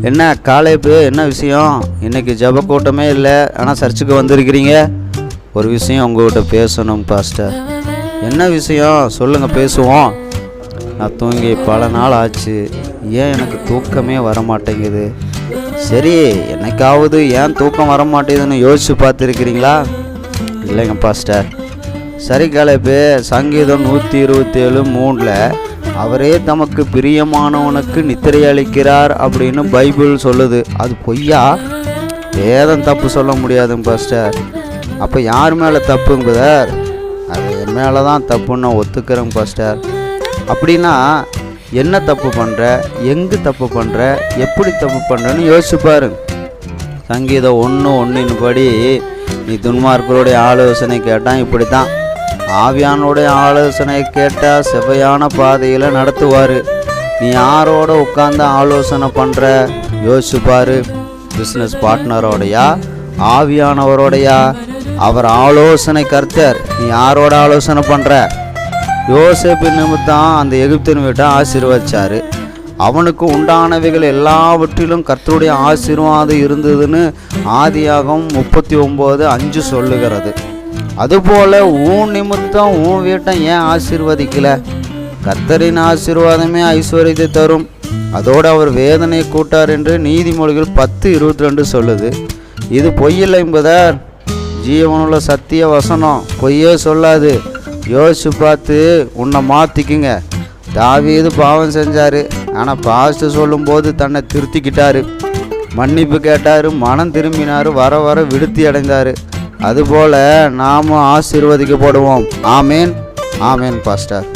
என்ன காலேப்பு என்ன விஷயம்? இன்னைக்கு ஜப கூட்டமே இல்லை. ஆனால் சர்ச்சுக்கு வந்திருக்கிறீங்க? ஒரு விஷயம் உங்கள்கிட்ட பேசணும் பாஸ்டர். என்ன விஷயம்? சொல்லுங்கள் பேசுவோம். நான் தூங்கி பல நாள் ஆச்சு. ஏன் எனக்கு தூக்கமே வர மாட்டேங்குது சரி என்னைக்காவது ஏன் தூக்கம் வர மாட்டேங்குதுன்னு யோசிச்சு பார்த்துருக்கிறீங்களா? இல்லைங்க பாஸ்டர். சரி கலைப்பு சங்கீதம் நூற்றி இருபத்தி ஏழு மூணில் அவரே தமக்கு பிரியமானவனுக்கு நித்திரை அளிக்கிறார் அப்படின்னு பைபிள் சொல்லுது. அது பொய்யா? வேதம் தப்பு சொல்ல முடியாதுங்க பாஸ்டர். அப்போ யார் மேலே தப்புங்க பிரதர் அது என் மேலே தான் தப்புன்னு நான் ஒத்துக்கிறேங்க பாஸ்டர். அப்படின்னா என்ன தப்பு பண்ணுற எங்கே தப்பு பண்ணுற எப்படி தப்பு பண்ணுறன்னு யோசிச்சு பாருங்க. சங்கீதம் ஒன்று ஒன்றின் படி நீ துன்மார்க்கருடைய ஆலோசனை கேட்டால் இப்படி தான் ஆவியானுடைய ஆலோசனை கேட்டால் செவ்வையான பாதையில் நடத்துவார். நீ யாரோட உட்காந்து ஆலோசனை பண்ணுற யோசிப்பார் பிஸ்னஸ் பார்ட்னரோடையா ஆவியானவரோடையா? அவர் ஆலோசனை கர்த்தர். நீ யாரோட ஆலோசனை பண்ணுற யோசேப்பு நிமித்தம் அந்த எகிப்தின் வீட்டை ஆசீர்வதிச்சாரு அவனுக்கு உண்டானவைகள் எல்லாவற்றிலும் கர்த்தருடைய ஆசீர்வாதம் இருந்ததுன்னு ஆதியாகம் முப்பத்தி ஒம்பது அஞ்சு சொல்லுகிறது. அதுபோல உன் நிமித்தம் உன் வீட்டை ஏன் ஆசீர்வதிக்கல? கத்தரின் ஆசீர்வாதமே ஐஸ்வர்யத்தை தரும். அதோடு அவர் வேதனை கூட்டார் என்று நீதிமொழிகள் பத்து இருபத்தி ரெண்டு சொல்லுது. இது பொய்யில்லை என்பதார் ஜீவனுள்ள சத்திய வசனம் பொய்யே சொல்லாது. யோசிச்சு பார்த்து உன்னை மாற்றிக்குங்க இது பாவம் செஞ்சார். ஆனால் பாஸ்ட்டு சொல்லும்போது தன்னை திருத்திக்கிட்டார். மன்னிப்பு கேட்டார் மனம் திரும்பினார் வர வர விடுத்தி அடைந்தார். அதுபோல் நாமும் ஆசீர்வதிக்கப்படுவோம். ஆமேன். ஆமேன் பாஸ்டர்.